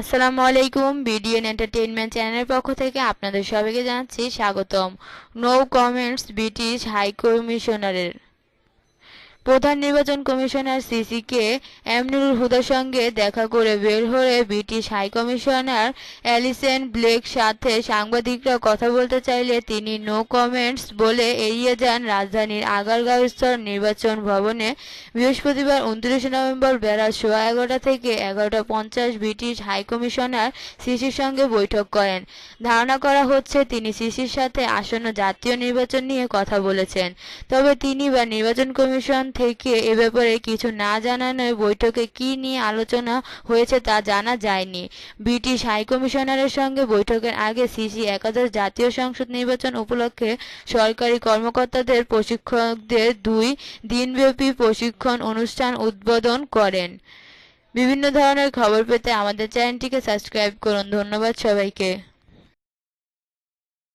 আসসালামু আলাইকুম BDN entertainment চ্যানেলের পক্ষ থেকে আপনাদের সবাইকে জানাচ্ছি স্বাগতম। নো কমেন্টস, ব্রিটিশ হাই কমিশনারের প্রধান নির্বাচন কমিশনার সিসিকে এমনুল হুদার সঙ্গে দেখা করে বের হয়ে British high commissioner Alison Blake সাথে সাংবাদিকরা কথা বলতে চাইলে তিনি নো কমেন্টস বলে এড়িয়ে যান রাজধানীর আগারগাঁওস্থ নির্বাচন ভবনে। বৃহস্পতিবার উনত্রিশে নভেম্বর বেলা সোয়া এগারোটা থেকে এগারোটা পঞ্চাশ ব্রিটিশ হাই কমিশনার সিসির সঙ্গে বৈঠক করেন। ধারণা করা হচ্ছে তিনি সিসির সাথে আসন্ন জাতীয় নির্বাচন নিয়ে কথা বলেছেন। তবে তিনি বা নির্বাচন কমিশন থেকে এ ব্যাপারে কিছু না জানানোয় বৈঠকে কী নিয়ে আলোচনা হয়েছে তা জানা যায়নি। ব্রিটিশ হাইকমিশনারের সঙ্গে বৈঠকের আগে সিসি একাদশ জাতীয় সংসদ নির্বাচন উপলক্ষে সরকারি কর্মকর্তাদের প্রশিক্ষকদের দুই দিনব্যাপী প্রশিক্ষণ অনুষ্ঠান উদ্বোধন করেন। বিভিন্ন ধরনের খবর পেতে আমাদের চ্যানেলটিকে সাবস্ক্রাইব করুন। ধন্যবাদ সবাইকে।